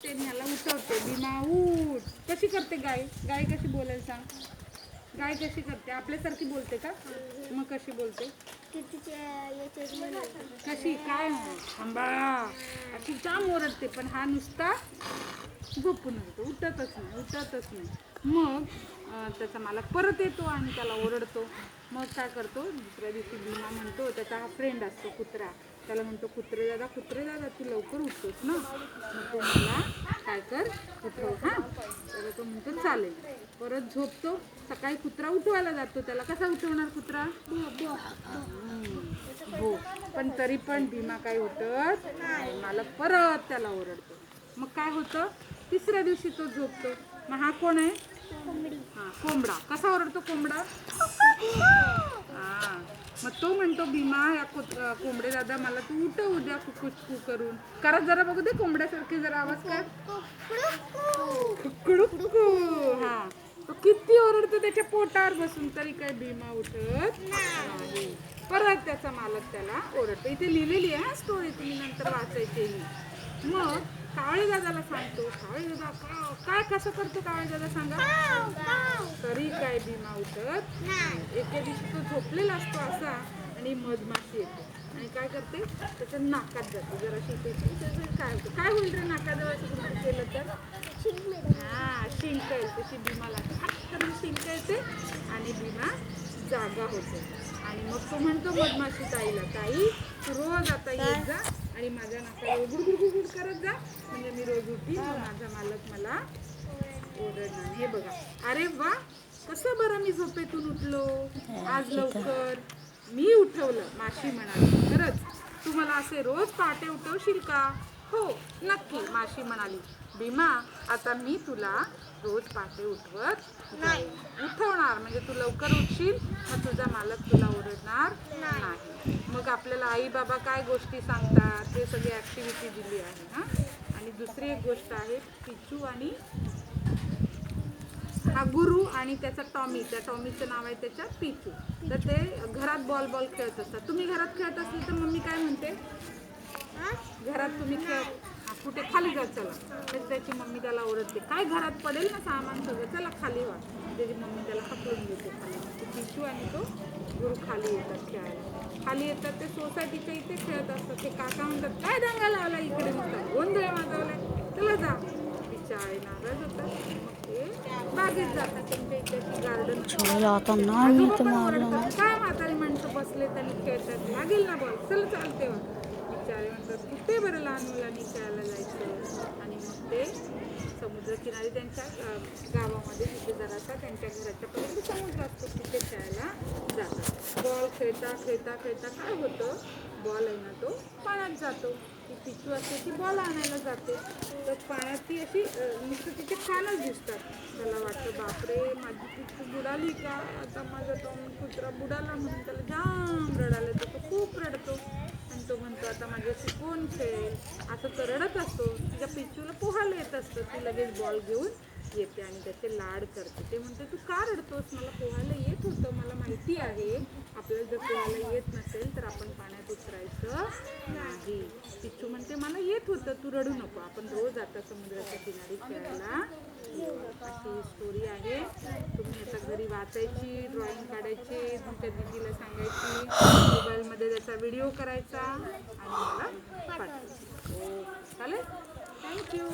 ते ह्याला उठवते भीमा उठ. कशी करते गाय? गाय कशी बोलायला सांग? गाय कशी करते? आपल्यासारखी बोलते का? मग कशी बोलते? कशी? काय थांबा. अशी जाम ओरडते पण हा नुसता झोपून होतो उठतच नाही उठतच नाही. मग त्याचा मला परत येतो आणि त्याला ओरडतो. मग काय करतो? दुसऱ्या दिवशी भीमा म्हणतो त्याचा हा फ्रेंड असतो कुत्रा. त्याला म्हणतो कुत्रे दादा कुत्रे दादा तू लवकर उठतोस ना. मग तो मला? काय कर? उठव हा. तर तो म्हणतो चालेल. परत झोपतो. सकाळी कुत्रा उठवायला जातो. त्याला कसा उठवणार कुत्रा? हो. पण तरी पण भीमा काय उठत मला परत त्याला ओरडतो. मग काय होतं? तिसऱ्या दिवशी तो झोपतो. मग हा कोण आहे? हा कोंबडा. कसा ओरडतो कोंबडा? मग तो म्हणतो भीमा या कोंबडे दादा मला तू उठव उद्या कुकू करून. करत जरा बघू दे कोंबड्यासारखे जरा आवाज काय. कुकडुक्कू हा. तो किती ओरडतो त्याच्या पोटावर बसून तरी काय भीमा उठत नाही. परत त्याचा मालक त्याला ओरडतो. इथे लिहिलेली आहे स्टोरी तुम्ही नंतर वाचायची मग कावळे दादाला सांगतो. कावळे दादा का- काय कसं करतो कावळे दादा सांगा? तरी काय भीमा उठत एके दिवशी तो झोपलेला असतो असा आणि मधमाशी येते. आणि काय करते? त्याच्या नाकात जाते. जरा शिकते त्याचं काय होतं? काय होईल रे नाकाजवळ असं केलं तर? हा शिंक येते. ती भीमाला लागते करून शिंक येते आणि भीमा जागा होते. आणि मग तो म्हणतो मधमाशी ताईला ताई रोज आता येत जा. आणि माझ्या नाकाला गुडगुड करत जा. म्हणजे मी रोज उठी माझा मालक मला ओरडणार. हे बघा. अरे वा कसं बरं मी झोपेतून उठलो? आज लवकर. मी उठवलं माशी म्हणाली. खरंच तू मला असे रोज पहाटे उठवशील का? हो नक्की माशी म्हणाली. भीमा आता मी तुला रोज पहाटे उठवत नाही. उठवणार. म्हणजे तू लवकर उठशील मग तुझा मालक तुला ओरडणार. मग आपल्याला आई बाबा काय गोष्टी सांगतात ते सगळी ऍक्टिव्हिटी दिली आहे हा? आणि दुसरी एक गोष्ट आहे पिचू आणि हा गुरु आणि त्याचा टॉमी त्या टॉमीचं नाव आहे त्याच्या पिचू. तर ते घरात बॉल बॉल खेळत असतात. तुम्ही घरात खेळत असतील तर मम्मी काय म्हणते? घरात तुम्ही खेळ हा, कुठे खाली जा चला. तर त्याची मम्मी त्याला ओरडते. काय घरात पडेल ना सामान सगळं चला खाली व्हा त्याची मम्मी त्याला हकलून देते खाली. पिचू आणि तो गुरु खाली येतात खेळायला. खाली येतात ते सोसायटीच्या इथे खेळत असतात. ते काका म्हणतात काय दंगा लावला इकडे? नुसता गोंधळ माजवलाय चला जा. नाराज होतात. मग ते बागेत जातात त्यांच्या इथे गार्डन काय म्हातारी माणसं बसले त्यांनी खेळतात? लागेल ना बॉल चल चालते वा बिचारे म्हणतात कुठे बरं लहान मुलांनी खेळायला जायचं. आणि मग ते समुद्रकिनारी त्यांच्या गावामध्ये तिथे जरासा त्यांच्या घराच्या पर्यंत समुद्र असतो तिथे खेळायला जातात. बॉल खेळता खेळता खेळता काय होतं? बॉल आहे ना तो पाण्यात जातो. ती पिचू असते ती बॉल आणायला जाते. तर पाण्यात ती अशी नुसतं तिचे कानच दिसतात. त्याला वाटतं बापरे माझी पिचू बुडाली का? आता माझा तो कुत्रा बुडाला म्हणून त्याला जा म्हणतो आता खेळेल असं तो रडत असतो. तिच्या पिचूला पोहायला येत असतं. ती लगेच बॉल घेऊन येते आणि त्याचे लाड करते. ते म्हणते तू का रडतोस? मला पोहायला येत होतं. मला माहिती आहे. आपल्याला जर पोहायला येत नसेल तर आपण पाण्यात उतरायचं नाही. पिच्चू म्हणते मला येत होतं. तू रडू नको. आपण रोज आता समुद्राच्या किनारी खेळायला अशी स्टोरी आहे. तुम्ही आता घरी वाचायची ड्रॉइंग काढायची तुमच्या दीदीला सांगायची. व्हिडिओ करायचा आणि मला पाठवायचा. चालेल? थँक्यू